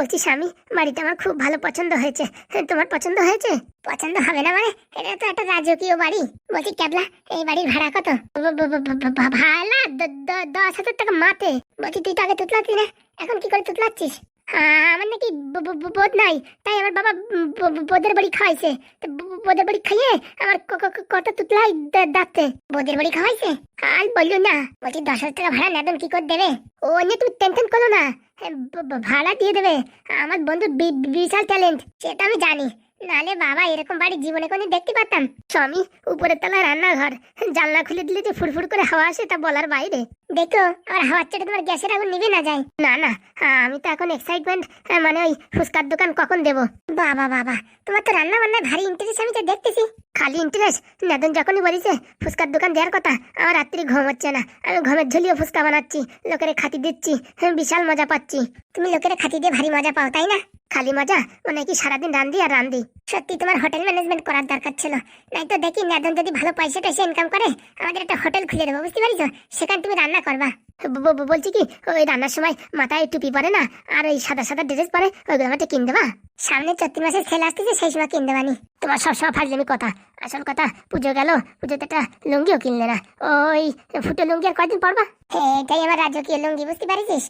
বলছি স্বামী বাড়িতে আমার খুব ভালো পছন্দ হয়েছে। হ্যাঁ, তোমার পছন্দ হয়েছে? পছন্দ হবে না মানে? এটা তো একটা রাজকীয় বাড়ি। বলছি ক্যাবলা এই বাড়ির ভাড়া কত? ভাড়া দশ হাজার টাকা মাতে বলছি তুই তো আগে তুতলাচ্ছিস না? এখন কি করে তুতলাচ্ছিস? আমার নাকি বোধ নাই। তাই আমার বাবা ব- ব- বোদের বাড়ি খাওয়াইছে। তো ব- ব- বোদের বাড়ি খাইয়ে আমার কত তুতলাই দাঁতে বোদের বাড়ি খাওয়াইছে? আর বলল না। বলছি দশ হাজার টাকা ভাড়া নেবেন কি করে দেবে? ও নিয়ে তুমি টেনশন করো না। ভাড়া দিয়ে দেবে। আমার বন্ধু বিশাল ট্যালেন্ট সেটা আমি জানি। নালে বাবা, এরকম বাড়ি জীবনে কোনো দেখতে পারতাম। স্বামী, উপরের তলায় রান্নাঘর, জানলা খুলে দিলে যে ফুরফুর করে হাওয়া আসে, তা বলার বাইরে। দেখো, আমার হাওয়ার চেটে তোমার গ্যাসের আগুন নিবে না যায়। না না, আমি তো এখন এক্সাইটমেন্ট মানে ওই ফুচকার দোকান কখন দেবো? বাবা বাবা, তোমার তো রান্না বান্নায় ভারী ইন্টারেস্ট আমি তো দেখতেছি। খালি ইন্টারেস্ট নাদন যখনই বলিছে, ফুচকার দোকান দেওয়ার কথা, আমার রাত্রি ঘুম হচ্ছে না। আমি ঘুমের ঝুলিয়ে ফুচকা বানাচ্ছি, লোকের খাতি দিচ্ছি, বিশাল মজা পাচ্ছি। তুমি লোকের খাতি দিয়ে ভারী মজা পাও, তাই না? খালি মজা ও নাকি সারাদিন রান্ধি আর রান্ধি। সত্যি তোমার হোটেল ম্যানেজমেন্ট করার দরকার ছিল। নাই তো দেখি নাদন যদি ভালো পয়সা টয়সা ইনকাম করে, আমাদের একটা হোটেল খুলে দেবো, বুঝতে পারিস সেখানে তুমি রান্না করবা। বলছি কি, ওই রান্নার সময় মাথায় টুপি পরে না, আর ওই সাদা সাদা ড্রেস পরে ওইগুলো আমাকে কিন দেবা? সামনে চৈত্র মাসের ছেলে আসতেছে, সেই সময় কিন দেবানি। তোমার সব সবসময় ফাজলামি কথা। আসল কথা, পুজো গেল, পুজোতে একটা লুঙ্গিও কিনলে না। ওই ফুটো লুঙ্গি আর কয়দিন পরবা? হ্যাঁ এটাই আমার রাজকীয় লুঙ্গি, বুঝতে পারিস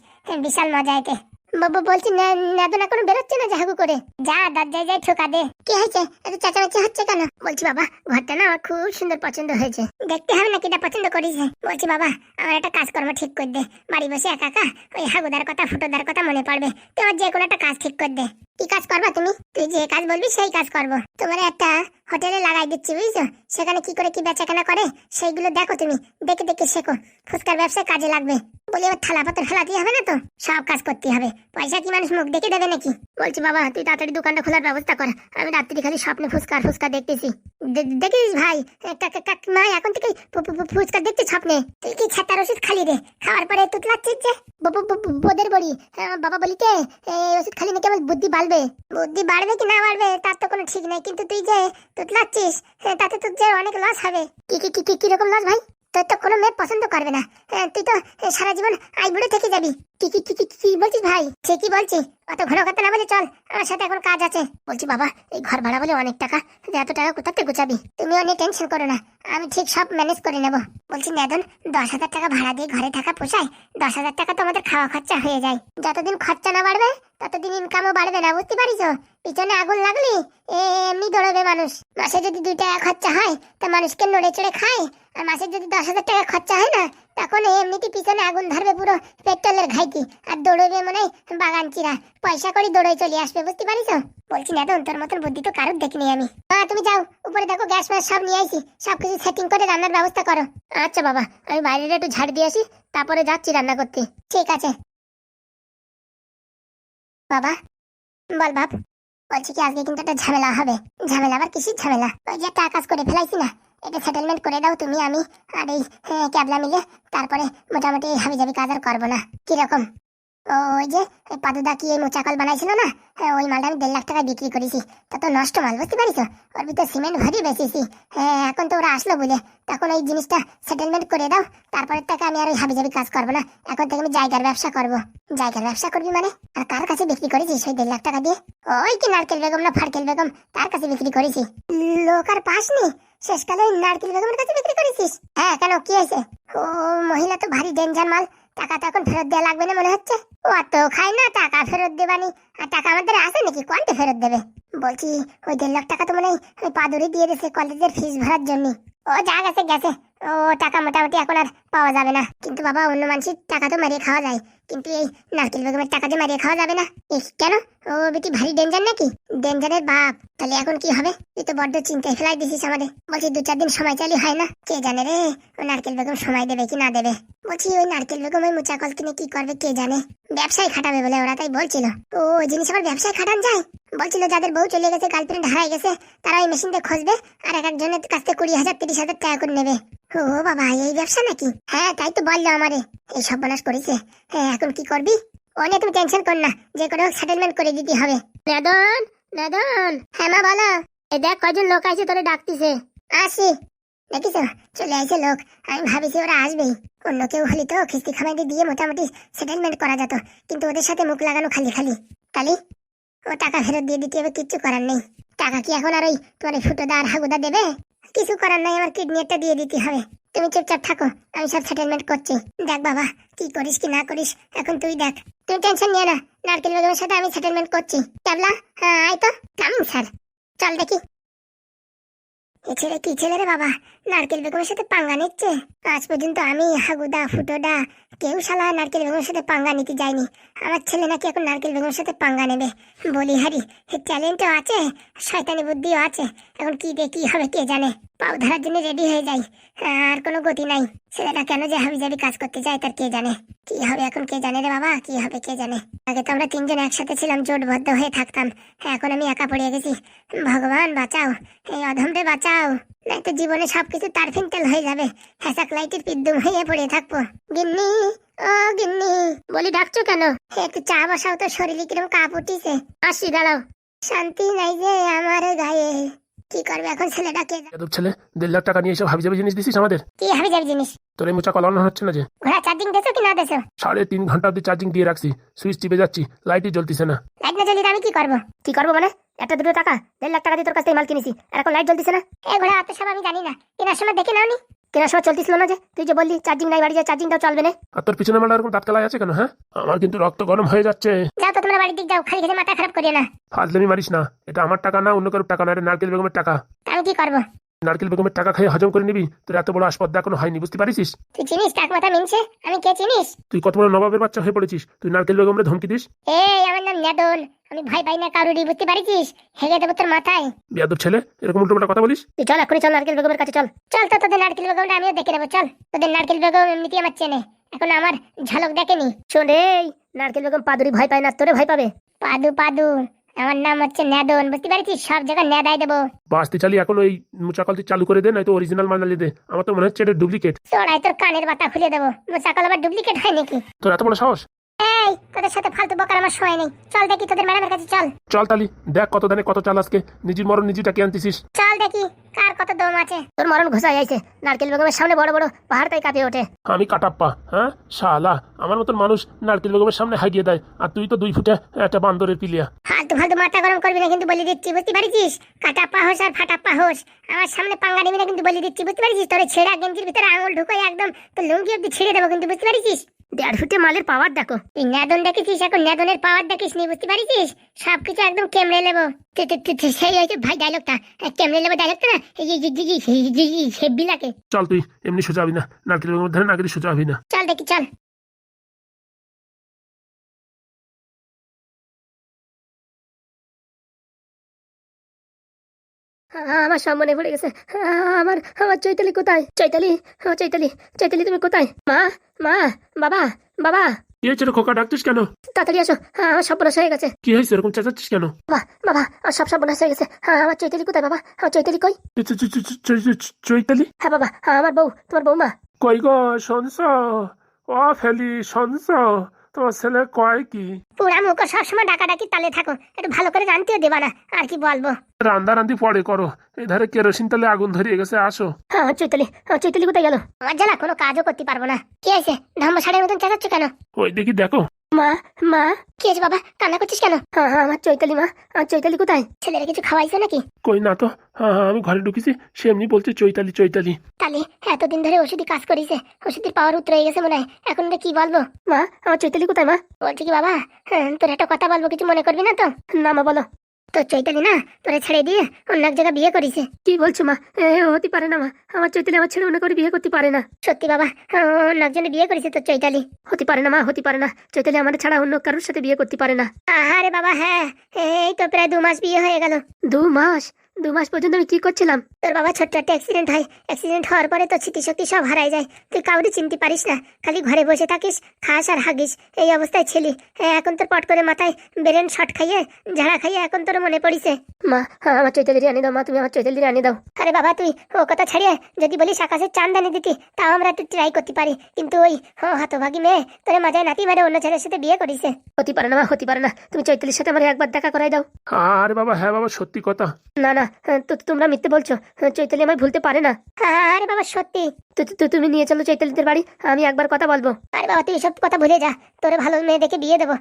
বিশাল মজা এতে। বাবা বলছি নাদু না কোনো বেরোচ্ছে না জাহাগু করে। যা, দরজায় যাই, ঠোকা দে। কি হয়েছে? এত চেঁচামেচি হচ্ছে কেন? বলছি, বাবা, ঘরটা না আমার খুব সুন্দর পছন্দ হয়েছে। দেখতে হবে না কিটা পছন্দ করিস বলছি, বাবা, আমার একটা কাজকর্ম ঠিক করে দে। বাড়ি বসে একা একা ওই হাগুদার কথা, ফুটোদার কথা মনে পড়বে। তোমার যে কোনো একটা কাজ ঠিক করে দে। কি কাজ করবা তুমি? তুই যে কাজ বলবি সেই কাজ করব। তোমার একটা হোটেলে লাগাই দিচ্ছি বুঝছ? সেখানে কি করে কি বেচাকেনা করে সেইগুলো দেখো তুমি। দেখে দেখে শেখো। ফুচকার ব্যবসায় কাজে লাগবে। বলি এবার থালা পাত্র ফেলাতেই হবে না তো? সব কাজ করতে হবে। পয়সা কি মানুষ মুখ দেখে দেবে নাকি? বলছি বাবা তুই তাড়াতাড়ি দোকানটা খোলার ব্যবস্থা কর। আমি রাত্রি খালি স্বপ্নে ফুচকা ফুচকা দেখতেছি। দেখিস ভাই মা এখন থেকে ফুচকা দেখতে স্বপ্নে। তুই কি ছাতার ওষুধ খালি রে? খাওয়ার পরে তুতলাচ্ছিস যে? বোদের বড়ি। হ্যাঁ, বাবা বলি কে? এই ওষুধ খালি না কেবল বুদ্ধি বাড়বে? বুদ্ধি বাড়বে কি না বাড়বে? তার তো কোনো ঠিক নেই। কিন্তু তুই যে তুতলাচ্ছিস হ্যাঁ, তাতে তোর যে অনেক লস হবে। কি কি কি কি রকম লস ভাই? তোর তো কোনো মেয়ে পছন্দ করবে না। হ্যাঁ, তুই তো সারা জীবন আইবুড়ো থেকে যাবি। কি কি কি কি বলছিস ভাই? সে কি বলছি? অত ঘন কথা না বলে চল আমার সাথে এখন কাজ আছে। বলছি বাবা এই ঘর ভাড়া বলে অনেক টাকা। এত টাকা কোথা থেকে গুছাবি? তুমি অনেক টেনশন করো না। আমি ঠিক সব ম্যানেজ করে নেব। বলছি নেদন দশ হাজার টাকা ভাড়া দিয়ে ঘরে থাকা পোষায় দশ হাজার টাকা তো আমাদের খাওয়া খরচা হয়ে যায়। যতদিন খরচা না বাড়বে ততদিন ইনকামও বাড়বে না বুঝতে পারিস পিছনে আগুন লাগলি এমনি দৌড়বে মানুষ। মাসে যদি দুই টাকা খরচা হয় তা মানুষকে নড়ে চড়ে খায়। আর মাসে যদি দশ হাজার টাকা খরচা হয় না, তখন এমনিতে পিছনে আগুন ধরবে পুরো পেট্রোলের ঘাইতি। আর দৌড়বে মনে হয় বাগান চিরা। পয়সা করে দৌড়ে চলে আসবে, বুঝতে পারিস? বলছি না তোর মতন বুদ্ধি তো কারোর দেখিনি আমি। হ্যাঁ তুমি যাও, উপরে দেখো গ্যাস ম্যাস সব নিয়ে আইছি সব কিছু সেটিং করে রান্নার ব্যবস্থা করো। আচ্ছা বাবা, আমি বাইরে একটু ঝাড় দিয়ে আসি, তারপরে যাচ্ছি রান্না করতে। ঠিক আছে। বাবা, বল বাপ, বলছি কি আজকে কিন্তু একটা ঝামেলা হবে। ঝামেলা আবার কিসের ঝামেলা? ওই যে একটা আকাশ করে ফেলাইছি না এটা সেটেলমেন্ট করে দাও তুমি আমি আর এই হ্যাঁ, ক্যাবলা মিলে তারপরে মোটামুটি হাবি জাবি কাজ আর করব না। কীরকম? ওই যে কি এই মোচাকল বানাইছিল না? ওই মালটা আমি দেড় লাখ টাকা বিক্রি করেছি। তা তো নষ্ট মাল, বুঝতে পারিস ওর ভিতরে সিমেন্ট এখন তো ওরা আসলো বলে তখন ওই জিনিসটা সেটেলমেন্ট করে দাও, তারপরের টাকা আমি আর ওই কাজ করব না। এখন থেকে আমি জায়গার ব্যবসা জায়গার ব্যবসা করবি মানে? আর কার কাছে বিক্রি দেড় লাখ টাকা দিয়ে? ওই কি নারকেল বেগম না ফারকেল বেগম? তার কাছে বিক্রি করেছি। লোক আর পাসনি? শেষকালে নারকেল বেগমের কাছে বিক্রি করেছিস? হ্যাঁ কেন? কি হয়েছে? ও, মহিলা তো ভারী ডেঞ্জার মাল। টাকা তখন ফেরত দেওয়া লাগবে না মনে হচ্ছে। ও তো খাই না, টাকা ফেরত দেবানি। আর টাকা আমাদের আছে নাকি? কোয়ান্টে ফেরত দেবে? বলছি, ওই দেড় লাখ টাকা তো মনে হয় পাদুরি দিয়ে দিয়েছে কলেজের ফিস ভরার জন্য। ও, যা গেছে গেছে। ও, টাকা মোটামুটি এখন আর পাওয়া যাবে না। কিন্তু বাবা, অন্য মানুষের টাকা তো মারিয়ে খাওয়া যায়। কিন্তু এই নারকেল বেগমের টাকা দিয়ে মারিয়ে খাওয়া যাবে না। কেন? ও বেটি ভারী ডেঞ্জার নাকি? ডেঞ্জারের বাপ। তাহলে এখন কি হবে? তুই তো বড্ড চিন্তায় ফেলাই দিছিস আমাদের। বলছি, দু চার দিন সময় চালি হয় না? কে জানে রে? ও নারকেল বেগম সময় দেবে কি না দেবে? বলছি, ওই নারকেল বেগম ওই মুচাকল কিনে কি করবে কে জানে? ব্যবসায় খাটাবে বলে ওরা তাই বলছিল। ও, ওই জিনিস আবার ব্যবসায় খাটান যায়? বলছিল, যাদের বউ চলে গেছে গার্লফ্রেন্ড হারাই গেছে, তারা ওই মেশিন দিয়ে খুঁজবে, আর এক একজনের কাছ থেকে কুড়ি হাজার, তিরিশ হাজার টাকা করে নেবে। ও বাবা এই ব্যবসা নাকি? হ্যাঁ তাই তো বলল আমারে। এই সব বনাস করেছে। হ্যাঁ এখন কি করবি? ও নিয়ে তুমি টেনশন কর না। যে কোনো সেটেলমেন্ট করে দিতে হবে। নাদন নাদন। হ্যাঁ মা বলো। এই দেখ কয়জন লোক আছে তোরে ডাকতিছে। আসি। দেখিস চলে আসে লোক। আমি ভাবিছি ওরা আসবেই। অন্য কেউ হলে তো খিস্তি খামাইতে দিয়ে মোটামুটি সেটেলমেন্ট করা যেত। কিন্তু ওদের সাথে মুখ লাগানো খালি খালি। খালি ও টাকা ফেরত দিয়ে দিতে হবে কিচ্ছু করার নেই। টাকা কি এখন আর ওই তোমার ফুটোদা আর হাগুদা দেবে? কিছু করার নাই, আমার কিডনি একটা দিয়ে দিতে হবে। তুমি চুপচাপ থাকো, আমি সব সেটেলমেন্ট করছি। দেখ বাবা, কি করিস, কি না করিস, এখন তুই দেখ। তুমি টেনশন নিয়ে না, নারকেল বেগমের সাথে আমি সেটেলমেন্ট করছি। ক্যাবলা হ্যাঁ আয় তো। Coming sir? চল দেখি। এ ছেলে কি ছেলে রে বাবা? নারকেল বেগমের সাথে পাঙ্গা নিচ্ছে? আজ পর্যন্ত আমি হাগুদা, ফুটোডা, কেউ শালা নারকেল বেগমের সাথে পাঙ্গা নিতে যায়নি। আমার ছেলে নাকি এখন নারকেল বেগমের সাথে পাঙ্গা নেবে। বলি হারি ট্যালেন্টও আছে, শয়তানি বুদ্ধিও আছে। এখন কি দিয়ে কি হবে কে জানে? পাও ধরার জন্য রেডি হয়ে যাই। আর কোনো গতি নাই। ছেলেটা কেন যে হাবি যাবি কাজ করতে যায় তার কে জানে? কি হবে এখন কে জানে রে বাবা? কি হবে কে জানে? আগে তো আমরা তিনজন একসাথে ছিলাম, জোটবদ্ধ হয়ে থাকতাম। এখন আমি একা পড়ে গেছি। ভগবান, বাঁচাও। এই অধমরে বাঁচাও। তো জীবনে সবকিছু তার ফিনতেল হয়ে যাবে। হ্যাসাক লাইটের পিদ্দুম হয়ে পড়ে থাকব। গিন্নি, ও গিন্নি, বলি ডাকছো কেন? একটু চা বসাও তো, শরীরে কিরম কাপ উঠিছে। আসি, দাঁড়াও। শান্তি নাই যে আমার গায়ে। কি করবে এখন ছেলেটাকে যাদব ছেলে দেড় লাখ টাকা নিয়ে এসব জিনিস দিছিস আমাদের? কি হবে যাবে জিনিস? তোর এই মোচা কলানো হচ্ছে না যে? ঘোড়া চার্জিং দেছো কি না দেছো সাড়ে তিন ঘণ্টা অব্দি চার্জিং দিয়ে রাখছি সুইচ টিপে যাচ্ছি লাইটই জ্বলতিছে না। লাইট না জ্বলি আমি কি করব? কি করব মানে? একটা দুটো টাকা দেড় লাখ টাকা দিয়ে তোর কাছ থেকে মাল কিনেছি আর এখন লাইট জ্বলতেছে না? এ ঘোড়া এত সব আমি জানি না। কেনার সময় দেখে নাও নি কেনার সময় চলতেছিল না যে তুই যে বললি চার্জিং নাই বাড়ি যায় চার্জিংটাও চলবে না আর তোর পিছনে মালা এরকম দাঁতকালাই আছে কেন হ্যাঁ আমার কিন্তু রক্ত গরম হয়ে যাচ্ছে যাও তো তোমরা বাড়ির দিক যাও খালি খালি মাথা খারাপ করিয়ে না ফাজলামি মারিস না এটা আমার টাকা না অন্য কারোর টাকা না এটা নারকেল বেগমের টাকা আমি কি করব নারকেল বেগমের টাকা খাই হজম করে নিবি? তোর এত বড় আসপদ্দা এখনও হয়নি বুঝতে পারিস তুই চিনিস টাক মাথা মিনছে? আমি কে চিনিস? তুই কত বড় নবাবের বাচ্চা হয়ে পড়েছিস? তুই নারকেল বেগমরে ধমকি দিস? এই আমার নাম নেদন। আমি ভয় পাই না কারুরই বুঝতে পারিস হেগে দেবো তোর মাথায়। বিয়াদব ছেলে এরকম উল্টো কথা বলিস? তুই চল এখনই চল নারকেল বেগমের কাছে চল। চল তো তোদের নারকেল বেগমটা আমিও দেখে নেব চল। তোদের নারকেল বেগম এমনিতেই আমার চেনে। এখন আমার ঝলক দেখেনি। শোন এই নারকেল বেগম পাদুরি ভয় পায় না তোরে ভয় পাবে। পাদু পাদু। আমার নাম হচ্ছে নেদন বুঝতে পারছিস? সব জায়গায় নেদাই দেবো। বাসতি চালি এখন ওই মুচাকলটি চালু করে দে নয়তো অরিজিনাল মানালি দে। আমার তো মনে হচ্ছে এটা ডুপ্লিকেট তোরাই তোর কানের বাতা খুলে দেবো। মুচাকল আবার ডুপ্লিকেট হয় নাকি? তোর এত বড় সাহস? এই তোদের সাথে ফালতু বকার আমার সময় নেই। চল দেখি তোদের ম্যাডামের কাছে চল। চল তালি দেখ কত দানে কত চাল আজকে। নিজের মরণ নিজে টাকে আনতেছিস? চল দেখি কার কত দম আছে। তোর মরণ ঘুষাই আইছে নারকেল বেগমের সামনে বড় বড় পাহাড় তাই কাঁপে ওঠে। আমি কাটাপ্পা হ্যাঁ? শালা আমার মতন মানুষ নারকেল বেগমের সামনে হাইগিয়ে দেয় আর তুই তো দুই ফুটে একটা বান্দরের পিলিয়া। ফালতু ফালতু মাথা গরম করবি না কিন্তু বলে দিচ্ছি বুঝতে পারিস কাটাপ্পা হোস আর ফাটাপ্পা হোস। আমার সামনে পাঙ্গা নিবি না কিন্তু বলে দিচ্ছি বুঝতে পারিস তোর ছেঁড়া গেঞ্জির ভিতরে আঙুল ঢুকাই একদম তোর লুঙ্গি অব্দি ছিঁড়ে দেবো কিন্তু বুঝতে পারিস দেড় ফুটে মালের পাওয়ার দেখো। তুই নেদন দেখেছিস এখন? নেদনের পাওয়ার দেখিস নি বুঝতে পারিস সবকিছু একদম কেমড়ে নেব সেই হয়েছে ভাই ডায়লগটা কেমড়ে নেব ডায়লগটা না? এই হেব্বি লাগে। চল তুই এমনি সোজা হবি না। নারকেল ধরে নারকেল সোজা হবি না। চল দেখি চল। আমার সব মনে পড়ে গেছে আমার আমার চৈতালি কোথায়? চৈতালি ও চৈতালি চৈতালি তুমি কোথায়? মা মা বাবা বাবা। কি হয়েছে খোকা ডাকতিস কেন? তাড়াতাড়ি আসো। আমার সব বনাশ হয়ে গেছে। কি হয়েছে এরকম চেঁচাচ্ছিস কেন? বাবা বাবা আমার সব সব বনাশ হয়ে গেছে। আমার চৈতালি কোথায় বাবা? আমার চৈতালি কই? চৈতালি? হ্যাঁ বাবা আমার বউ তোমার বৌমা কই গো শুনছ? ও ফেলি শুনছ? তোমার ছেলে কয় কি? পুরা মুখ সবসময় ডাকাডাকি তালে থাকো। একটু ভালো করে জানতেও দেবা না আর কি বলব? রান্দা রান্দি পরে করো। এধারে ধারে কেরোসিন তালে আগুন ধরিয়ে গেছে আসো। হ্যাঁ চৈতলি চৈতলি কোথায় গেল? আমার জানা কোনো কাজও করতে পারব না। কি আছে ধর্ম সাড়ের মতন চেঁচাচ্ছ কেন? ওই দেখি দেখো। মা মা। কি আছে বাবা? কান্না করছিস কেন? হ্যাঁ হ্যাঁ আমার চৈতালি মা। আমার চৈতালি কোথায়? ছেলেরা কিছু খাওয়াইছে নাকি? কই না তো। হ্যাঁ হ্যাঁ আমি ঘরে ঢুকেছি সে এমনি বলছে চৈতালি চৈতালি। তাহলে এতদিন ধরে ওষুধই কাজ করিছে ওষুধের পাওয়ার উত্তর হয়ে গেছে মনে হয়। এখন ওটা কি বলব? মা আমার চৈতালি কোথায় মা? বলছি কি বাবা? হ্যাঁ, তোর একটা কথা বলব কিছু মনে করবি না তো? না মা বলো। তোর চৈতালি না তোরে ছেড়ে দিয়ে অন্য এক জায়গায় বিয়ে করিছে। কি বলছো মা? হতে পারে না মা। আমার চৈতালি আমার ছেড়ে অন্য করে বিয়ে করতে পারে না। সত্যি বাবা অন্য একজনে বিয়ে করেছে তোর চৈতালি। হতে পারে না মা হতে পারে না। চৈতালি আমার ছাড়া অন্য কারোর সাথে বিয়ে করতে পারে না। আহারে বাবা হ্যাঁ এই তো প্রায় দু মাস বিয়ে হয়ে গেল। দু মাস? দু মাস পর্যন্ত আমি কি করছিলাম? তোর বাবা ছোট্ট একটা অ্যাক্সিডেন্ট হয়। অ্যাক্সিডেন্ট হওয়ার পরে তো স্মৃতিশক্তি সব হারাই যায়। তুই কাউরি চিনতে পারিস না। খালি ঘরে বসে থাকিস খাস আর হাগিস। এই অবস্থায় ছিলি। হ্যাঁ, এখন তোর পট করে মাথায় ব্রেন শট খাইয়ে ঝাড়া খাইয়ে এখন তোর মনে পড়িছে। মা হ্যাঁ, আমার চৈতালি আনি দাও মা তুমি আমার চৈতালি আনি দাও। আরে বাবা তুই ও কথা ছাড়িয়ে যদি বলিস আকাশের চাঁদ আনি দিতি তাও আমরা একটু ট্রাই করতে পারি। কিন্তু ওই হতভাগী মেয়ে তোর মাঝে নাতি মারে অন্য ছেলের সাথে বিয়ে করিছে। হতে পারে না মা হতে পারে না। তুমি চৈতালির সাথে আমার একবার দেখা করাই দাও। আরে বাবা হ্যাঁ বাবা সত্যি কথা। না না তো তোমরা মিথ্যে বলছো চৈতালি আমায় ভুলতে পারে না। আরে বাবা সত্যি। তুমি নিয়ে চলো চৈতালিদের বাড়ি আমি একবার কথা বলব। আরে বাবা তুই এসব কথা ভুলে যা তোরে ভালো মেয়ে দেখে বিয়ে দেবো।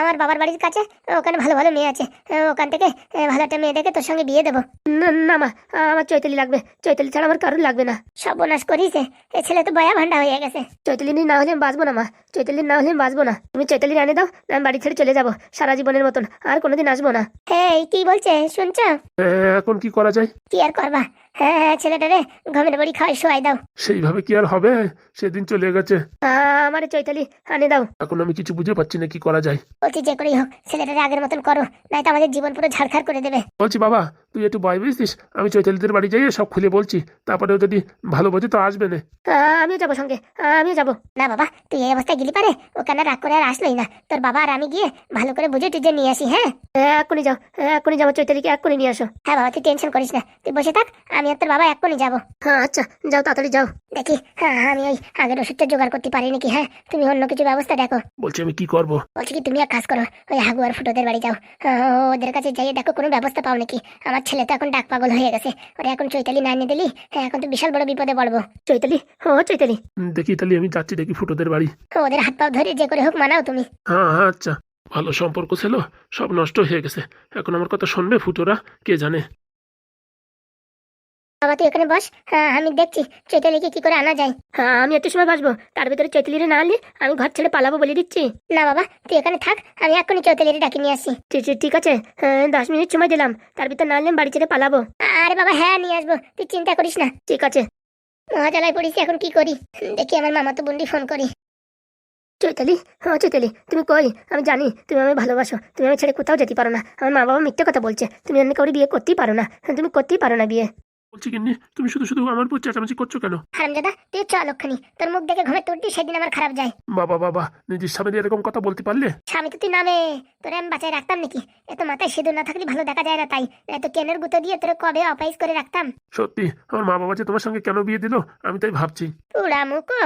আমার বাবার বাড়ির কাছে ওখানে ভালো ভালো মেয়ে আছে ওখান থেকে ভালো একটা মেয়ে দেখে তোর সঙ্গে বিয়ে দেবো। না না মা আমার চৈতালি লাগবে চৈতালি ছাড়া আমার কারোর লাগবে না। সর্বনাশ করিস এ ছেলে তো বয়া ভান্ডা হয়ে গেছে। চৈতালি না হলে আমি বাঁচবো না মা চৈতালি না হলে আমি বাঁচবো না। তুমি চৈতালি এনে দাও আমি বাড়ি ছেড়ে চলে যাব সারা জীবনের মতন আর কোনোদিন আসব না। এই কি বলছে শুনছ? এ, এখন কি করা যায়? কি আর করবা? হ্যাঁ হ্যাঁ ছেলেটারে ঘামের বাড়ি খাওয়াই শোয়াই দাও। সেইভাবে কি আর হবে? সেদিন চলে গেছে। আমার চৈতালি আনে দাও। এখন আমি কিছু বুঝে পাচ্ছি না কি করা যায়। বলছি যে করেই হোক ছেলেটারে আগের মতন করো নয়তো আমাদের জীবন পুরো ঝাড়খাড় করে দেবে। বলছি বাবা তুই একটু ভয় বুঝতিস আমি চৈতালিদের বাড়ি যাই সব খুলে বলছি। তারপরে যদি ভালো বোঝে তো আসবে না। আমিও যাব সঙ্গে। আমিও যাব। না বাবা তুই এই অবস্থায় গেলি পারে? ওখানে রাগ করে আর আসলোই না। তোর বাবা আর আমি গিয়ে ভালো করে বুঝে টুঝে নিয়ে আসি হ্যাঁ? এক্ষুনি যাও। এক্ষুনি যাব চৈতালিকে এক্ষুনি নিয়ে আসো। হ্যাঁ বাবা তুই টেনশন করিস না। তুই বসে থাক আমি আর তোর বাবা এক্ষুনি যাব। হ্যাঁ আচ্ছা যাও তাড়াতাড়ি যাও। দেখি হ্যাঁ আমি ওই আগের ওষুধটা জোগাড় করতে পারি নাকি হ্যাঁ? তুমি অন্য কিছু ব্যবস্থা দেখো। বলছি আমি কি করব? বলছি কি তুমি এক কাজ করো ওই হাগুয়ার আর ফুটোদের বাড়ি যাও। আহ, ওদের কাছে যাইয়ে দেখো কোনো ব্যবস্থা পাও নাকি? আমার ছেলে তো এখন ডাক পাগল হয়ে গেছে। ওরা এখন চৈতালি না এনে দিলি হ্যাঁ এখন তো বিশাল বড় বিপদে পড়ব। চৈতালি? ও চৈতালি। দেখি তাহলে আমি যাচ্ছি দেখি ফুটোদের বাড়ি। ওদের হাত পাও ধরে যে করে হোক মানাও তুমি। হ্যাঁ হ্যাঁ আচ্ছা। ভালো সম্পর্ক ছিল সব নষ্ট হয়ে গেছে। এখন আমার কথা শুনবে ফুটোরা কে জানে? বাবা তুই এখানে বস। হ্যাঁ আমি দেখছি চৈতালিকে কি করে আনা যায়। হ্যাঁ আমি একটু সময় বাঁচবো। তার ভিতরে চৈতালিরে না আনলে আমি ঘর ছেড়ে পালাবো বলে দিচ্ছি। না বাবা তুই এখানে থাক আমি এক্ষুনি চৈতালির ডাকি নিয়ে আসি। ঠিক আছে। হ্যাঁ, দশ মিনিট সময় দিলাম। তার ভিতর না আনলে বাড়ি ছেড়ে পালাবো। আরে বাবা হ্যাঁ নিয়ে আসব। তুই চিন্তা করিস না। ঠিক আছে। মহাজালায় পড়িস এখন কি করি? দেখি আমার মামা তো বন্ডি ফোন করি। চৈতালি? হ্যাঁ চৈতালি তুমি কই? আমি জানি তুমি আমি ভালোবাসো। তুমি আমি ছেড়ে কোথাও যেতে পারো না। আমার মা বাবা মিথ্যে কথা বলছে। তুমি অন্য কাউরি বিয়ে করতেই পারো না। হ্যাঁ, তুমি করতেই পারো না বিয়ে। বলছি কিন্নি তুমি শুধু শুধু আমার উপর চেঁচামেচি করছ কেন? হারামজাদা তুই চল ওখানি। তোর মুখ দেখে ঘুমে তুলতি সেদিন আমার খারাপ যায়। বাবা বাবা নিজের সামনে এরকম কথা বলতে পারলে? স্বামী তো তুই নামে। তোরে আমি বাঁচায় রাখতাম নাকি? এত মাথায় সিঁদুর না থাকলে ভালো দেখা যায় না তাই। এত কেনের গুঁতো দিয়ে তোরে কবে অপাইস করে রাখতাম? সত্যি আমার মা বাবা যে তোমার সঙ্গে কেন বিয়ে দিল আমি তাই ভাবছি। উড়া মুকো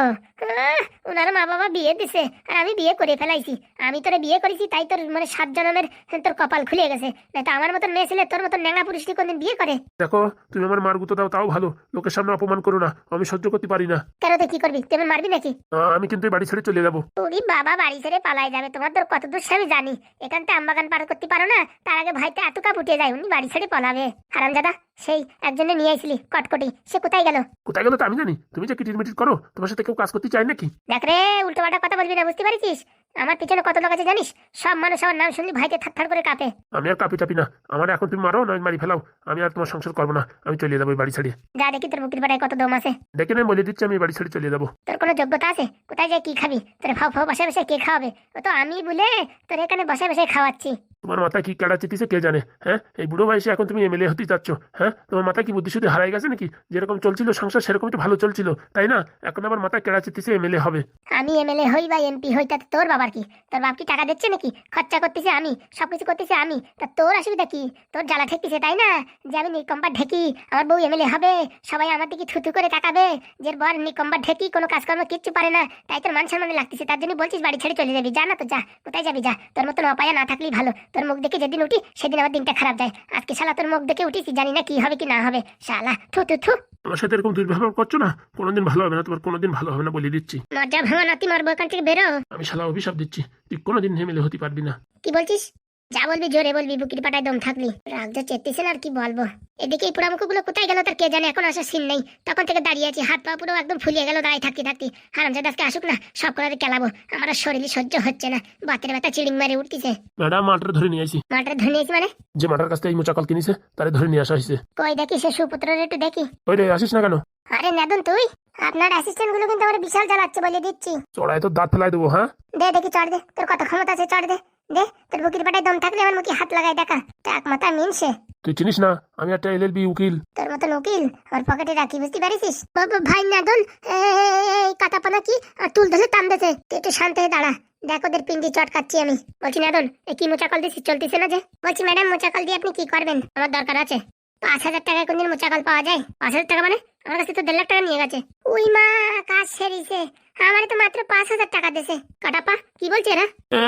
ওনার মা বাবা বিয়ে দিছে আর আমি বিয়ে করে ফেলাইছি। আমি তোরে বিয়ে করেছি তাই তোর মানে সাত জনমের তোর কপাল খুলে গেছে। না তো আমার মতন মেয়ে ছেলে তোর মতন ন্যাংরা পুরুষ কোনদিন বিয়ে করে? দেখো তুমি আমার মার গুতো দাও তাও ভালো। লোকের সামনে অপমান করো না আমি সহ্য করতে পারি না। কেন তুই কি করবি? তুই আমার মারবি নাকি? আমি কিন্তু এই বাড়ি ছেড়ে চলে যাব। উনি বাবা বাড়ি ছেড়ে পালাই যাবে। তোমার তোর কত দূর সে আমি জানি। এখান থেকে আমবাগান পার করতে পারো না তার আগে ভাইটা এত কাপ উঠে যায় উনি বাড়ি ছেড়ে পলাবে। হারামজাদা। সেই একজনে নিয়ে আইছিলি কটকটি। সে কোথায় গেল? কোথায় গেলো তো আমি জানি। তুমি যে কিটির মিটির করো তোমার সাথে কেউ কাজ করতে চায় নাকি? দেখ রে উল্টো পাল্টা কথা বলবি না বুঝতে পারিস আমার পিছনে কত লোক আছে জানিস? সব মানুষ আমার নাম শুনলি ভয়তে থার করে কাঁপে। আমি আর কাপি টাপি না। আমার এখন তুমি মারো না মারি ফেলাও। আমি আর তোমার সংসার করব না। আমি চলে যাব এই বাড়ি ছেড়ে যা দেখি তোর মুখের পাড়ায় কত দম আছে। দেখে না বলে দিচ্ছি আমি বাড়ি ছেড়ে চলে যাব। তোর কোনো যোগ্যতা আছে? কোথায় যাই কি খাবি? তোর ফাও ফাও বসে বসে কে খাওয়াবে? ও তো আমি বলে তোর এখানে বসে বসে খাওয়াচ্ছি। তোমার মাথায় কি কেড়া চেতিছে কে জানে হ্যাঁ? এই বুড়ো বয়সে এখন তুমি এমএলএ হতে যাচ্ছ হ্যাঁ? তোমার মাথায় কি বুদ্ধি শুদ্ধি হারাই গেছে নাকি? যেরকম চলছিল, সংসার সেরকমই তো ভালো চলছিল, তাই না? এখন আবার মাথায় কেড়া চেতিছে এমএলএ হবে। আমি এমএলএ হই বা এমপি হই, তাতে তোর বাবার কি? তোর বাপ কি টাকা দিচ্ছে নাকি? খরচা করতেছি আমি, সবকিছু করতেছি আমি। তা তোর অসুবিধা কি? তোর জ্বালা ঠেকতেছে, তাই না? যে আমি নিকম্বা ঢেকি, আমার বউ এমএলএ হবে, সবাই আমার দিকে থুতু করে তাকাবে, যে বর নিকম্বা ঢেকি, কোনো কাজকর্ম কিচ্ছু পারে না, তাই তোর মান সম্মানে লাগতেছে, তার জন্য বলছিস বাড়ি ছেড়ে চলে যাবি, যা না তো যা, কোথায় যাবি যা, তোর মতন অপায়া না থাকলেই ভালো, তোর মুখ দেখে যেদিন উঠি, সেদিন আমার দিনটা খারাপ যায়, আজকে শালা তোর মুখ দেখে উঠিস জানি না কি হবে কি না হবে? শালা থু থু থু। আমার সাথে এরকম দুর্ব্যবহার করছ না? কোনোদিন ভালো হবে না তোমার কোনোদিন ভালো হবে না বলে দিচ্ছি। মজা ভাঙা নাতি মারবো এখান থেকে বেরো। আমি শালা অভিশাপ দিচ্ছি তুই কোনোদিন হেমেলে হতে পারবি না। কি বলছিস? যা বলবি জোরে বলবি বুকির পাটায় দম থাকলি। রাগ যা চেতেছেন আর কি বলব? এদিকে এই পোড়ামুখগুলো কোথায় গেল তার কে জানে এখন আসার সিন নেই। তখন থেকে দাঁড়িয়ে আছি হাত পা পুরো একদম ফুলিয়ে গেল দাঁড়িয়ে থাকতে থাকতে। হারামজাদা আজকে আসুক না সব করে কেলাবো। আমার শরীরে সহ্য হচ্ছে না। বাতের ব্যথা চিড়িং মারে উঠতেছে। ম্যাডাম মাটার ধরে নিয়ে আসি মাটার ধরে ধনিয়েছি মানে? যে মাটার কাছ থেকে এই মোচাকল কিনেছে তারে ধরে নিয়ে আসা হয়েছে কই দেখি সে সুপুত্রের একটু দেখি। ওই রে আসিস না কেন? আরে নেদন তুই? আপনার অ্যাসিস্ট্যান্টগুলো কিন্তু আমার বিশাল জ্বালাচ্ছে বলে দিচ্ছি। চড়ায় তো দাঁত ফেলাই দেবো হ্যাঁ? দে দেখি চড় দে। তোর কত ক্ষমতা আছে চড় দে। দে তোর বুকির পাটায় দম থাকলে আমার মুখে হাত লাগাই দেখা। টাক মাথা মিনসে তুই চিনিস না? আমি একটা এলএলবি উকিল। তোর মতন উকিল? আর পকেটে রাখি বুঝতে পারিস বাবা ভাই নাদন এই কাটাপানা কি? আর তুল ধরে টান দেছে তুই একটু শান্ত হয়ে দাঁড়া। দেখ ওদের পিন্ডি চটকাচ্ছি আমি। বলছি নাদন এ কি মোচাকল দিচ্ছি চলতেছে না যে? বলছি ম্যাডাম মোচাকল দিয়ে আপনি কি করবেন? আমার দরকার আছে। পাঁচ হাজার টাকায় কোনদিন মোচাকল পাওয়া যায়? পাঁচ হাজার টাকা মানে? আমার কাছে তো দেড় লাখ টাকা নিয়ে গেছে। ওই মা কাজ সেরিছে। আমার তো মাত্র পাঁচ হাজার টাকা দিছে। কাটাপা কি বলছে এরা?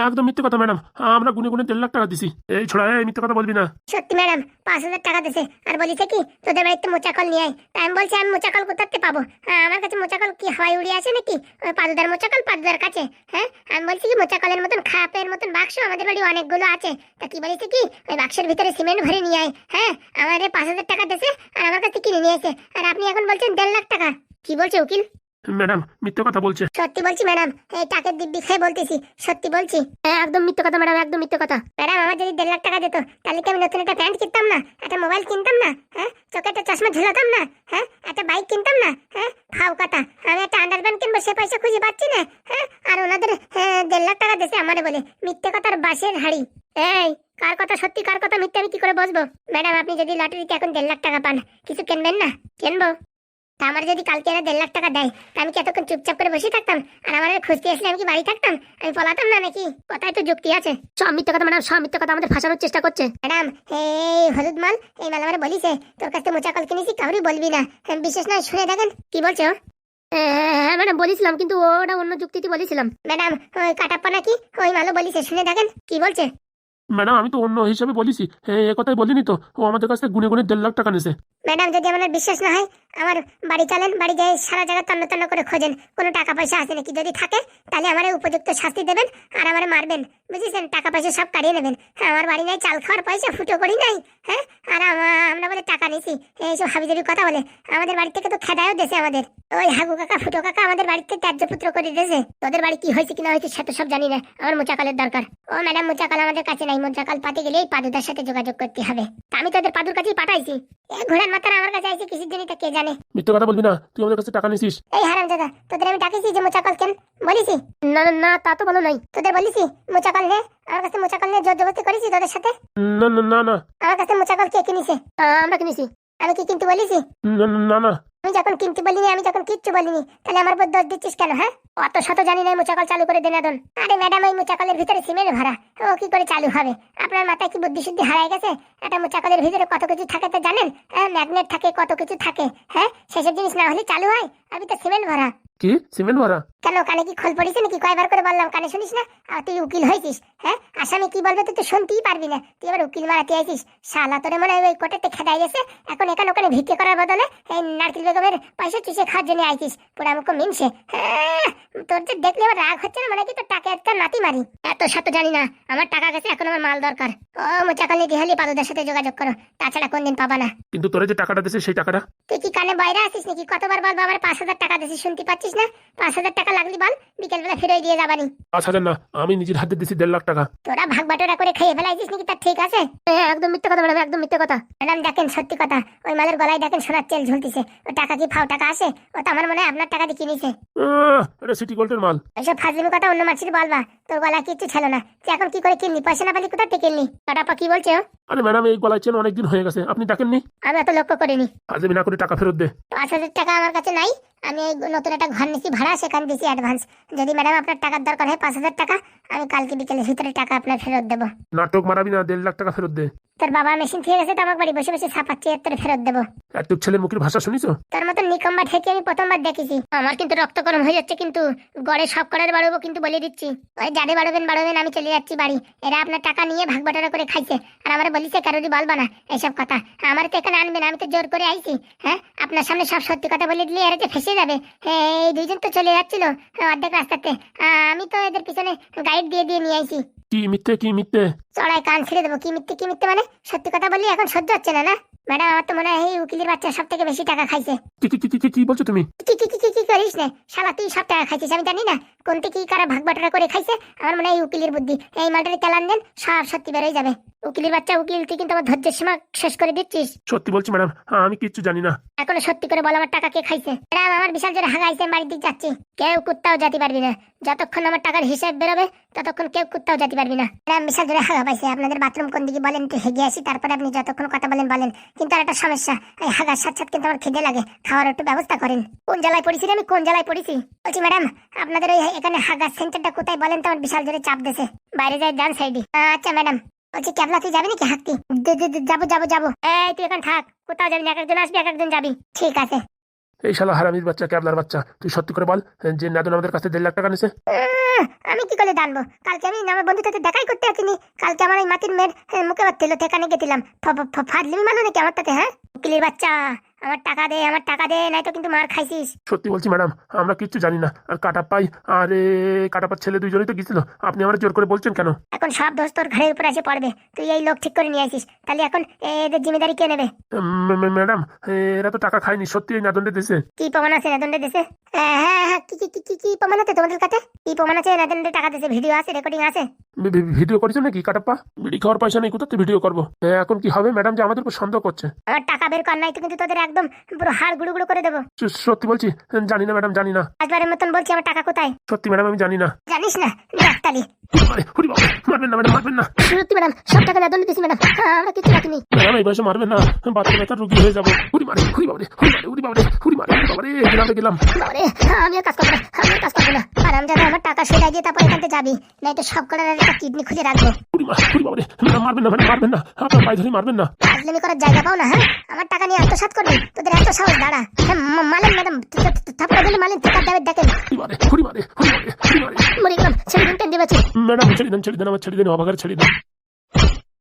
একদম মিথ্যে কথা ম্যাডাম। আমরা গুনে গুনে দেড় লাখ টাকা দিছি। এই ছোড়া এই মিথ্যে কথা বলবি না। সত্যি ম্যাডাম পাঁচ হাজার টাকা দিছে। আর বলিছে কি তোদের বাড়িতে মোচাকল নিয়ে আয়। তাই আমি বলছি আমি মোচাকল কোথাতে পাবো? হ্যাঁ, আমার কাছে মোচাকল কি হাওয়াই উড়ে আছে নাকি? ওই পাদুদার মোচাকল পাদুদার কাছে। হ্যাঁ আমি বলছি কি মোচাকলের মতন খাপের মতন বাক্স আমাদের বাড়ি অনেকগুলো আছে। তা কি বলিছে কি ওই বাক্সের ভিতরে সিমেন্ট ভরে নিয়ে আয়। হ্যাঁ আমাদের পাঁচ হাজার টাকা দিছে আর আমার কাছে কিনে নিয়েছে আর আপনি এখন বলছেন দেড় লাখ টাকা? কি বলছে উকিল? ম্যাডাম মিথ্যে কথা বলছে। সত্যি বলছি ম্যাডাম। এই দিব্যি খেয়ে বলতেছি সত্যি বলছি। হ্যাঁ একদম মিথ্যে কথা ম্যাডাম একদম মিথ্যে কথা। ম্যাডাম আমার যদি দেড় লাখ টাকা দিত তাহলে কি আমি নতুন একটা প্যান্ট কিনতাম না? একটা মোবাইল কিনতাম না? হ্যাঁ চোখে একটা চশমা ঝুলাতাম না? হ্যাঁ একটা বাইক কিনতাম না? হ্যাঁ ফাও কথা। আমি একটা আন্ডারপ্যান্ট কিনবো সে পয়সা খুঁজে পাচ্ছি না? হ্যাঁ আর ওনাদের হ্যাঁ, দেড় লাখ টাকা দিয়েছে আমারে বলে। মিথ্যে কথার বাসের হাড়ি। এই কার কথা সত্যি কার কথা মিথ্যে আমি কি করে বসবো? ম্যাডাম আপনি যদি লটারিতে এখন দেড় লাখ টাকা পান কিছু কিনবেন না? কিনবো। তা আমার যদি কালকে এরা দেড় লাখ টাকা দেয় তা আমি কি এতক্ষণ চুপচাপ করে বসে থাকতাম? আর আমার খুঁজতে আসলে আমি কি বাড়ি থাকতাম? আমি পলাতাম না নাকি? কথায় তো যুক্তি আছে। সব মিথ্যে কথা ম্যাডাম সব মিথ্যে কথা আমাদের ফাঁসানোর চেষ্টা করছে। ম্যাডাম এই হলুদ মাল এই মাল আমার বলিছে। তোর কাছে মোচা কল কিনেছি কাউরি বলবি না। হ্যাঁ, বিশেষ নয় শুনে দেখেন কি বলছো হ্যাঁ ম্যাডাম বলেছিলাম কিন্তু ওটা অন্য যুক্তিতে বলেছিলাম। ম্যাডাম ওই কাটাপ্পা নাকি? ওই মালও বলিছে শুনে দেখেন কি বলছে? ম্যাডাম আমি তো অন্য হিসাবে বলিছি। হ্যাঁ এ কথাই বলিনি তো। ও আমাদের কাছ থেকে গুনে গুনে দেড় লাখ টাকা নিছে। ম্যাডাম যদি আমার বিশ্বাস না হয় আমার বাড়ি চলেন, বাড়ি যাই সারা জায়গা তন্ন তন্ন করে খোঁজেন। কোনো টাকা পয়সা আছে নাকি? যদি থাকে, তাহলে আমার উপযুক্ত শাস্তি দেবেন আর আমার মারবেন। বুঝেছেন? টাকা পয়সা সব কাটিয়ে নেবেন। হ্যাঁ আমার বাড়ি নাই, চাল খাওয়ার পয়সা, ফুটো করি নাই। হ্যাঁ আর আমরা বলে টাকা নিছি। এইসব হাবিজাবি কথা বলে। আমাদের বাড়ি থেকে তো খেদায়ও দেশে আমাদের। ওই হাগু কাকা, ফুটো কাকা আমাদের বাড়িতে ত্যায্য পুত্র করে দিয়েছে তোদের বাড়ি কি হয়েছে কিনা হয়েছে সে তো সব জানি না। আমার মোচাকালের দরকার। ও ম্যাডাম, মোচাকাল আমাদের কাছে নাই। মোচাকাল পাতে গেলেই পাদুদার সাথে যোগাযোগ করতে হবে। আমি তোদের পাদুর কাছেই পাঠাইছি। ঘোড়ার মাথার আমার কাছে আইছে জন্য তা কে জানে। মিথ্যে কথা বলবি না তুই আমাদের কাছে টাকা নিছিস এই হারাম দাদা তোদের আমি ডাকিছি যে মোচাকল কেন? বলিছি। না না, না তা তো বলো নাই। তোদের বলিছি মোচাকল নে। আমার কাছে মোচাকল নে জোর জবরদস্তি করেছি তোদের সাথে? না না না না। আমার কাছে মোচাকল কে কিনেছে? আমরা কিনেছি। আমি কি কিনতে বলিছি? না না না। আমি যখন কিনতে বলিনি, আমি যখন কিচ্ছু বলিনি, তাহলে আমার উপর দোষ দিচ্ছিস কেন হ্যাঁ? অত শত জানি না মুচাকল চালু করে দেন। আদন আরে ম্যাডাম, ওই মুচাকলের ভিতরে সিমেন্ট ভরা। ও, কি করে চালু হবে? আপনার মাথায় কি বুদ্ধি শুদ্ধি হারাই গেছে? একটা মোচাকলের ভিতরে কত কিছু থাকে তো জানেন? হ্যাঁ ম্যাগনেট থাকে, কত কিছু থাকে হ্যাঁ? সেসব জিনিস না হলে চালু হয়। আমি তো সিমেন্ট ভরা। কি? সিমেন্ট ভরা? কেন কানে কি খোল পড়েছে নাকি? কয়বার করে বললাম কানে শুনিস না? আর তুই উকিল হয়েছিস হ্যাঁ? আসামি কি বলবে তুই তো শুনতেই পারবি না। তুই এবার উকিল মারাতে আইছিস শালা তোরে মনে হয় ওই কোর্টেতে খেদাই গেছে। এখন এখানে ওখানে ভিক্ষে করার বদলে এই নারকেল বেগমের পয়সা চুষে খাওয়ার জন্য আইছিস। পুরো আমাকে মিনছে। হ্যাঁ, তোর যে দেখলে আমার রাগ হচ্ছে না? মনে কি তোর টাকা একটা নাতি মারি। এত শত জানি না আমার টাকা গেছে এখন আমার মাল দরকার। ও মোচাকাল নিতে হলে পাদুদের সাথে যোগাযোগ করো। তাছাড়া কোনদিন পাবা না। কিন্তু তোরা যে টাকাটা দিছিস সেই টাকাটা? তুই কি কানে বাইরে আসিস নাকি? কতবার বল বাবার পাঁচ হাজার টাকা দিছিস শুনতে পাচ্ছিস না? পাঁচ হাজার টাকা লাগলি বল বিকেলবেলা ফিরে দিয়ে যাবানি। পাঁচ হাজার না আমি নিজের হাতে দিছি দেড় লাখ টাকা। তোরা ভাগ বাটোরা করে খেয়ে ফেলাইছিস নাকি তার ঠিক আছে? হ্যাঁ একদম মিথ্যে কথা ম্যাডাম একদম মিথ্যে কথা। ম্যাডাম দেখেন সত্যি কথা ওই মালের গলায় দেখেন সোনার তেল ঝুলতিছে। ও টাকা কি ফাও টাকা আসে ও তো আমার মনে হয় আপনার টাকা দিয়ে কিনেছে। এটা সিটি গোল্ডের মাল। এইসব ফাজলিমি কথা অন্য মাছির বলবা তোর গলা কিচ্ছু ছিল না। তুই এখন কি করে কিনলি? পয়সা না পালি কোথা থেকে কিনলি? টাটাপা কি বলছে? আরে ম্যাডাম এই গলায় চেন অনেকদিন হয়ে গেছে আপনি ডাকেননি? আমি এত লক্ষ্য করিনি। আজ আমি না করে টাকা ফেরত দে। পাঁচ হাজার টাকা আমার কাছে নাই আমি এই নতুন একটা ঘর নিচ্ছি ভাড়া সেখানে দিচ্ছি অ্যাডভান্স যদি ম্যাডাম আপনার টাকার দরকার হয় পাঁচ হাজার টাকা আমি কালকে বিকেলের ভিতরে টাকা আপনার ফেরত দেবো। নাটক মারাবি না দেড় লাখ টাকা ফেরত দে। তোর বাবা মেশিন থেকে গেছে তো আমার বাড়ি বসে বসে ছাপাচ্ছি এর তোর ফেরত দেবো। একটু ছেলের মুখের ভাষা শুনিস তোর মতন নিকম্বা ঠেকে আমি প্রথমবার দেখেছি। আমার কিন্তু রক্ত গরম হয়ে যাচ্ছে কিন্তু গড়ে সব করার বাড়বো কিন্তু বলে দিচ্ছি। ওই যাদের বাড়বেন বাড়বেন আমি চলে যাচ্ছি বাড়ি। এরা আপনার টাকা নিয়ে ভাগ বাটোয়ারা করে খাইছে। আর আমার বলিছে কারোরই বলবা না এইসব কথা। আমার তো এখানে আনবেন আমি তো জোর করে আইছি হ্যাঁ? আপনার সামনে সব সত্যি কথা বলে দিলে এরা যে ফেসে যাবে। হ্যাঁ, এই দুইজন তো চলে যাচ্ছিল হ্যাঁ, অর্ধেক রাস্তাতে। আমি তো এদের পিছনে গাইড দিয়ে দিয়ে নিয়ে আইছি কি মিথ্যে কি মিথ্যে? চড়াই কান ছিঁড়ে দেবো। কি মিথ্যে কি মিথ্যে মানে? সত্যি কথা বললি এখন সহ্য হচ্ছে না না? ম্যাডাম আমার তো মনে হয় এই উকিলের বাচ্চা সব থেকে বেশি টাকা খাইছে। কি কি কি কি- কি কি বলছো তুমি? কি কি কি কি কি করিস না? শালা তুই সব টাকা খাইছিস আমি জানি না। কোনতে কি কারা ভাগ করে খাইছে আমার মনে হয় এই উকিলের বুদ্ধি। এই মালটারে চালান দেন সব সত্যি বেরোয় যাবে। উকিলের বাচ্চা উকিল তুই কিন্তু আমার ধৈর্যের সীমা শেষ করে দিচ্ছিস। সত্যি বলছি ম্যাডাম আমি কিচ্ছু জানি না। এখনও সত্যি করে বল আমার টাকা কে খাইছে। ম্যাডাম আমার বিশাল জোরে হাগাইছে বাড়ির দিকে যাচ্ছি। কেউ কুত্তাও যেতে পারবি না। যতক্ষণ আমার টাকার হিসাব বেরোবে ততক্ষণ কেউ কুত্তাও যেতে পারবি না। ম্যাডাম বিশাল জোরে হাগা পাইছে। আপনাদের বাথরুম কোন দিকে বলেন? একটু হেগে আসি তারপরে আপনি যতক্ষণ কথা বলেন বলেন। কিন্তু আর একটা সমস্যা এই হাগার সাথে সাথে কিন্তু আমার খিদে লাগে। খাওয়ার একটু ব্যবস্থা করেন। কোন জেলায় পড়েছি আমি? কোন জেলায় পড়েছি? বলছি ম্যাডাম আপনাদের ওই এখানে হাগার সেন্টারটা কোথায় বলেন তো? আমার বিশাল জোরে চাপ দেছে। বাইরে যাই ডান সাইডে আচ্ছা ম্যাডাম। বলছি ক্যাবলা তুই যাবি নাকি হাঁকতি যাব যাব যাব। এই তুই এখন থাক। কোথাও যাবি না এক একজন আসবি এক একজন যাবি। ঠিক আছে। এই শালা হারামির বাচ্চা ক্যাবলার বাচ্চা তুই সত্যি করে বল যে নাদন আমাদের কাছে দেড় লাখ টাকা নিছে? আমি কি করে জানব? কালকে আমি আমার বন্ধুর সাথে দেখাই করতে আসিনি। কালকে আমার এই মাটির মেয়ের মুখে বাদ তেলো ঠেকানে গেছিলাম ফাদলিমি মানো নাকি আমার তাতে হ্যাঁ? উকিলের বাচ্চা। আমার টাকা দে আমার টাকা দে নাই তো কিন্তু মার খাইছিস। সত্যি বলছি ম্যাডাম আমরা কিচ্ছু জানি না। আর কাটাপ্পাই আর কাটাপ্পার ছেলে দুইজনই তো গেছিল আপনি আমার জোর করে বলছেন কেন? এখন সব দোষ তোর ঘরের উপর এসে পড়বে। তুই এই লোক ঠিক করে নিয়ে আসিস। তাহলে এখন এদের জিম্মেদারি কে নেবে? ম্যাডাম এরা তো টাকা খায়নি। সত্যি এই নাদনটা দিছে কি প্রমাণ আছে নাদনডে দেশে হ্যাঁ হ্যাঁ হ্যাঁ কি কি কি কি প্রমাণ আছে তোমাদের কাছে? কি প্রমাণ আছে নাদনডে টাকা দিছে ভিডিও আছে রেকর্ডিং আছে? ভিডিও করেছ নাকি কাটাপ্পা? বিড়ি খাওয়ার পয়সা নেই কোথাতে ভিডিও করব। এখন কি হবে ম্যাডাম যে আমাদের উপর সন্দেহ করছে? আমার টাকা বের কর নাই তো কিন্তু তোদের একদম পুরো হাড় গুঁড়ো গুঁড়ো করে দেবো। সত্যি বলছি জানি না ম্যাডাম জানি না। আজবারের মতন বলছি আমার টাকা কোথায়? সত্যি ম্যাডাম আমি জানি না। জানিস না? ডাক্তারি আরে, হুরি বাবা, মারবেন না ম্যাডাম মারবেন না। সত্যি ম্যাডাম সব টাকা নাদন দিছি ম্যাডাম। আমরা কিছু রাখিনি। ম্যাডাম এই বয়সে মারবেন না। বাচ্চা ব্যথা রুগী হয়ে যাব। হুরি মারে হুরি বাবারে হুরি মারে হুরি বাবারে হুরি মারে হুরি বাবারে গেলাম গেলাম। বাবারে আমি কাজ করব না আমি কাজ করব না। আর আমি যাতে আমার টাকা সেটা দিয়ে তারপর এখান থেকে যাবি নাই তো সব কটার একটা কিডনি খুলে রাখব। ম্যাডাম মারবেন না ম্যাডাম মারবেন না আপনার পায়ে ধরে মারবেন না। করার জায়গা পাও না হ্যাঁ? আমার টাকা নিয়ে আত্মসাৎ করবি? তোদের এত সাহস দাঁড়া। হ্যাঁ মালেন ম্যাডাম থাপ্পড় দিলে মালেন দেবে দেখেন। মারে গেলাম ছেড়ে দিন ম্যাডাম ছেড়ে দেন ছেড়ে দেন আমার ছেড়ে দেন অবাকার ছেড়ে দেন।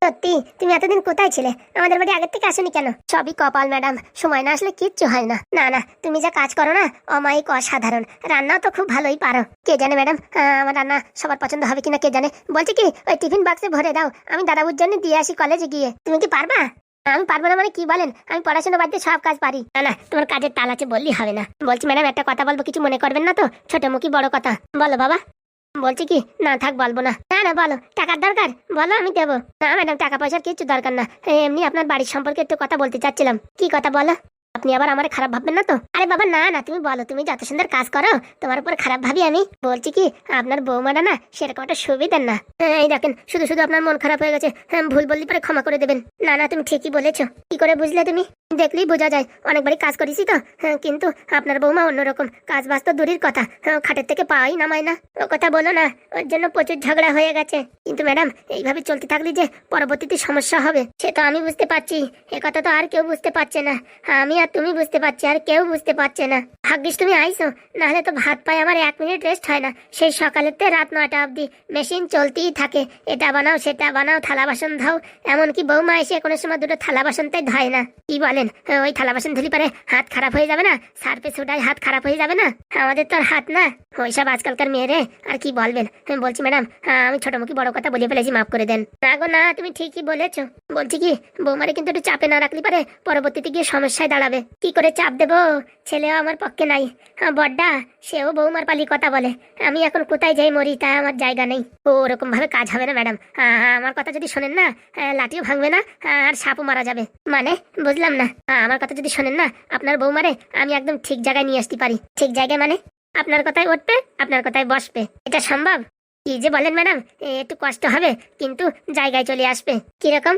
সত্যি তুমি এতদিন কোথায় ছিলে? আমাদের বাড়ি আগের থেকে আসনি কেন? সবই কপাল ম্যাডাম। সময় না আসলে কিচ্ছু হয় না। না না তুমি যা কাজ করো না অমায়িক অসাধারণ। রান্নাও তো খুব ভালোই পারো। কে জানে ম্যাডাম আমার রান্না সবার পছন্দ হবে কিনা কে জানে? বলছে কি ওই টিফিন বাক্সে ভরে দাও। আমি দাদাবুর জন্য দিয়ে আসি কলেজে গিয়ে। তুমি কি পারবা? আমি পারব না মানে কি বলেন? আমি পড়াশোনা বাদ দিয়ে সব কাজ পারি। না না, তোমার কাজের তাল আছে বললি হবে না। বলছি, ম্যাডাম, একটা কথা বলব, কিছু মনে করবেন না তো? ছোট মুখি বড় কথা। বলো বাবা। বলছি কি? না, থাক, বলব না। না না, বলো। টাকার দরকার? বলো, আমি দেবো। না, ম্যাডাম, টাকা পয়সার কিছু দরকার না। এমনি আপনার বাড়ির সম্পর্কে একটু কথা বলতে চাচ্ছিলাম। কি কথা বলো? আপনি আবার আমার খারাপ ভাববেন না তো? আরে বাবা না না তুমি বলো তুমি যত সুন্দর কাজ করো তোমার উপর খারাপ ভাবি আমি। বলছি কি আপনার বৌমাটা না সেরকম একটা সুবিধার না। হ্যাঁ, এই দেখেন শুধু শুধু আপনার মন খারাপ হয়ে গেছে। হ্যাঁ, ভুল বললি পরে ক্ষমা করে দেবেন। না না তুমি ঠিকই বলেছ। কি করে বুঝলে তুমি? দেখলেই বোঝা যায় অনেকবারই কাজ করেছি তো। হ্যাঁ, কিন্তু আপনার বৌমা অন্যরকম কাজ বাজ তো দূরের কথা। হ্যাঁ, খাটের থেকে পাওয়াই নামায় না। ও কথা বলো না ওর জন্য প্রচুর ঝগড়া হয়ে গেছে। কিন্তু ম্যাডাম এইভাবে চলতে থাকলে যে পরবর্তীতে সমস্যা হবে সে তো আমি বুঝতে পারছি। এ কথা তো আর কেউ বুঝতে পারছে না। আমি আর তুমি বুঝতে পারছি আর কেউ বুঝতে পারছে না। ভাগ্যিস তুমি আইসো নাহলে তো ভাত পায় আমার এক মিনিট রেস্ট হয় না। সেই সকালের থেকে রাত নয়টা অবধি মেশিন চলতেই থাকে। এটা বানাও সেটা বানাও থালা বাসন ধাও। এমনকি বৌমা এসে কোনো সময় দুটো থালা বাসন তাই ধয় না। কি বলেন হ্যাঁ, ওই থালা বাসন ধুলি পারে হাত খারাপ হয়ে যাবে না? সার্ফে সুটায় হাত খারাপ হয়ে যাবে না? আমাদের তো আর হাত না। ওইসব আজকালকার মেয়েরে আর কি বলবেন? বলছি ম্যাডাম আমি ছোটমুখী বড় কথা বলে ফেলেছি মাফ করে দেন। না গো না তুমি ঠিকই বলেছ। বলছি কি বৌমারে কিন্তু একটু চাপে না রাখলে পারে পরবর্তীতে গিয়ে সমস্যায় দাঁড়াবে। কি করে চাপ দেবো? ছেলেও আমার পক্ষে নাই। বড্ডা সেও বৌমার পালি কথা বলে। আমি এখন কোথায় যাই মরি তা আমার জায়গা নেই। ও ওরকম ভাবে কাজ হবে না ম্যাডাম। আমার কথা যদি শোনেন না লাঠিও ভাঙবে না আর সাপও মারা যাবে। মানে বুঝলাম না। আমার কথা যদি শোনেন না, আপনার বৌমারে আমি একদম ঠিক জায়গায় নিয়ে আসতে পারি। ঠিক জায়গায় মানে? আপনার কথায় উঠবে, আপনার কথায় বসবে। এটা সম্ভব? কি যে বলেন ম্যাডাম একটু কষ্ট হবে, কিন্তু জায়গায় চলে আসবে। কীরকম?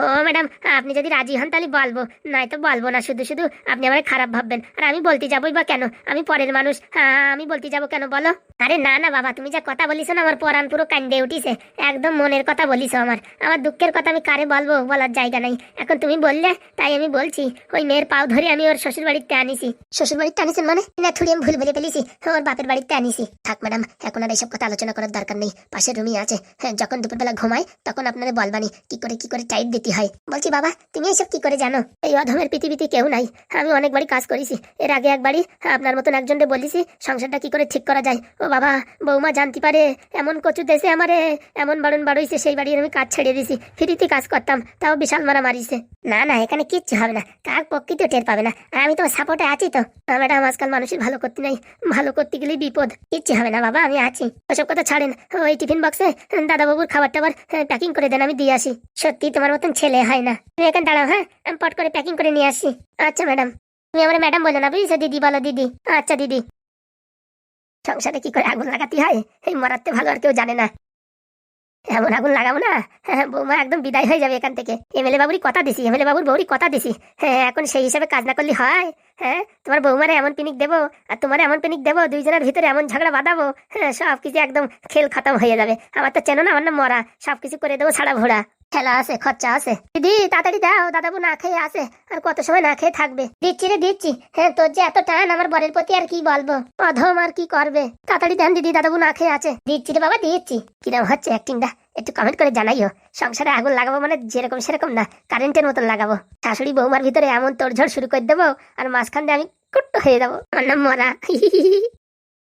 ও, ম্যাডাম, আপনি যদি রাজি হন তাহলে বলব। নয়তো বলব না, শুধু শুধু আপনি আমার খারাপ ভাববেন। আর আমি বলতে যাবোই বা কেন? আমি পরের মানুষ। আমি বলতে যাব কেন বলো? আরে না না, বাবা, তুমি যা কথা বলিস না, আমার পরান পুরো কান্দে উঠিছে। একদম মনের কথা বলিস আমার। আমার দুঃখের কথা আমি কারে বলব বলার জায়গা নাই। এখন তুমি বললে, তাই আমি বলছি, ওই মেয়ের পাও ধরে আমি ওর শ্বশুর বাড়িতে আনিছি। শ্বশুর বাড়িতে আনিছেন মানে? না থুড়ি আমি ভুল বলে ফেলেছি। ওর বাপের বাড়িতে আনিছি। থাক ম্যাডাম, এখন আর এইসব কথা আলোচনা করার দরকার নেই। পাশের রুমই আছে। হ্যাঁ যখন দুপুরবেলা ঘুমায় তখন আপনারা বলবানি। কি করে কি করে টাইট দিতে হয়। বলছি, বাবা, তুমি এসব কি করে জানো? এই অধমের পৃথিবীতে কেউ নাই। আমি অনেকবারই কাজ করেছি। এর আগে একবারই আপনার মতন একজনকে বলেছি, সংসারটা কি করে ঠিক করা যায়? ও বাবা, বৌমা জানতে পারে, এমন কচু দেশে আমারে, এমন বারণ বাড়ইছে, সেই বাড়ির আমি কাজ ছেড়ে দিছি। ফ্রিতে কাজ করতাম, তাও বিশাল মারা মারিছে। না না, এখানে কিচ্ছু হবে না। কাক পক্ষিতেও টের পাবে না। আর আমি তো সাপোর্টে আছি তো। ম্যাডাম, আজকাল মানুষের ভালো করতে নাই। ভালো করতে গেলেই বিপদ। কিচ্ছু হবে না, বাবা, আমি আছি। ওসব কথা ছাড়েন। ওই টিফিন বক্সে দাদাবাবুর খাবার টাবার প্যাকিং করে দেন, আমি দিয়ে আসি। সত্যি তোমার মতন ছেলে হয় না। তুমি এখানে দাঁড়াও হ্যাঁ? আমি পট করে প্যাকিং করে নিয়ে আসি। আচ্ছা ম্যাডাম তুমি আমার ম্যাডাম বলো না বুঝছ? দিদি বলো দিদি। আচ্ছা দিদি। সংসারে কি করে আগুন লাগাতে হয়? এই মরাতে ভালো আর কেউ জানে না। এমন আগুন লাগাবো না? হ্যাঁ, বৌমা একদম বিদায় হয়ে যাবে এখান থেকে। এমএলএ বাবুরই কথা দিছি এমএলএ বাবুর বউরই কথা দিছি। হ্যাঁ এখন সেই হিসাবে কাজ না করলে হয়। হ্যাঁ তোমার বৌমারে এমন পিনিক দেবো আর তোমার এমন পিনিক দেবো দুইজনের ভিতরে এমন ঝগড়া বাঁধাবো হ্যাঁ সব কিছু একদম খেল খতম হয়ে যাবে। আমার তো চেনো না আমার না মরা। সব কিছু করে দেবো ছাড়া ভোড়া। খেলা আছে, খরচা আছে। দিদি, তাড়াতাড়ি দাও, দাদাবু না খেয়ে আসে আর কত সময় না খেয়ে থাকবে। দিচ্ছি রে, দিচ্ছি। হ্যাঁ তোর যে এত টান, আমার বরের প্রতি আর কি বলব? অধম আর কি করবে? তাড়াতাড়ি দেন দিদি, দাদাবু না খেয়ে আছে। দিচ্ছি রে বাবা, দিচ্ছি। কিরম হচ্ছে অ্যাক্টিংটা একটু কমেন্ট করে জানাইও। সংসারে আগুন লাগাবো মানে যেরকম সেরকম না কারেন্টের মতন লাগাবো। শাশুড়ি বৌমার ভিতরে এমন তোড়ঝড় শুরু করে দেবো, আর মাঝখান দিয়ে আমি কুট্ট হয়ে যাব। আমার নাম মরা।